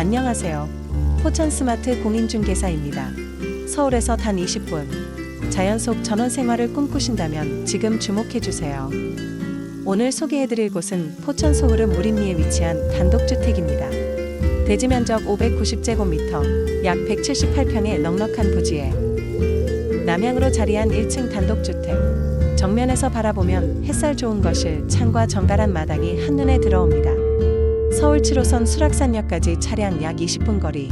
안녕하세요. 포천 스마트 공인중개사입니다. 서울에서 단 20분. 자연 속 전원 생활을 꿈꾸신다면 지금 주목해 주세요. 오늘 소개해드릴 곳은 포천 소흐름 무림리에 위치한 단독주택입니다. 대지 면적 590제곱미터, 약 178평의 넉넉한 부지에 남향으로 자리한 1층 단독주택. 정면에서 바라보면 햇살 좋은 거실, 창과 정갈한 마당이 한눈에 들어옵니다. 서울 7호선 수락산역까지 차량 약 20분 거리.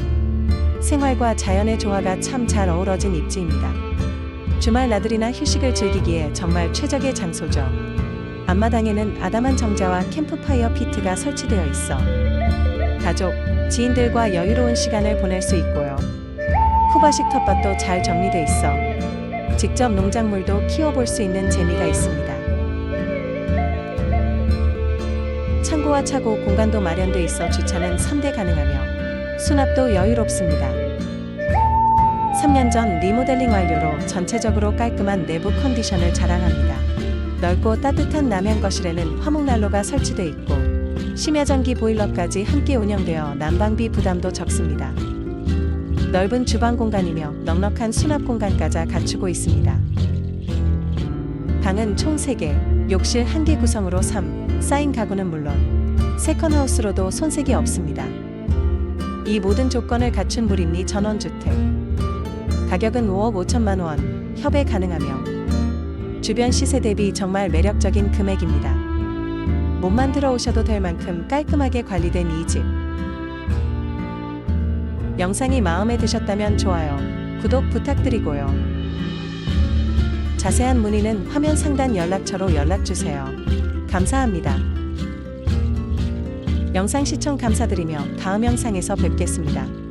생활과 자연의 조화가 참 잘 어우러진 입지입니다. 주말 나들이나 휴식을 즐기기에 정말 최적의 장소죠. 앞마당에는 아담한 정자와 캠프파이어 피트가 설치되어 있어 가족, 지인들과 여유로운 시간을 보낼 수 있고요. 후바식 텃밭도 잘 정리돼 있어 직접 농작물도 키워볼 수 있는 재미가 있습니다. 창고와 차고 공간도 마련돼 있어 주차는 3대 가능하며 수납도 여유롭습니다. 3년 전 리모델링 완료로 전체적으로 깔끔한 내부 컨디션을 자랑합니다. 넓고 따뜻한 남양 거실에는 화목난로가 설치돼 있고 심야 전기 보일러까지 함께 운영되어 난방비 부담도 적습니다. 넓은 주방 공간이며 넉넉한 수납 공간까지 갖추고 있습니다. 방은 총 3개, 욕실 1개 구성으로 3, 쌓인 가구는 물론 세컨하우스로도 손색이 없습니다. 이 모든 조건을 갖춘 무림리 전원주택. 가격은 5억 5천만 원, 협의 가능하며 주변 시세 대비 정말 매력적인 금액입니다. 몸만 들어오셔도 될 만큼 깔끔하게 관리된 이 집. 영상이 마음에 드셨다면 좋아요, 구독 부탁드리고요. 자세한 문의는 화면 상단 연락처로 연락주세요. 감사합니다. 영상 시청 감사드리며 다음 영상에서 뵙겠습니다.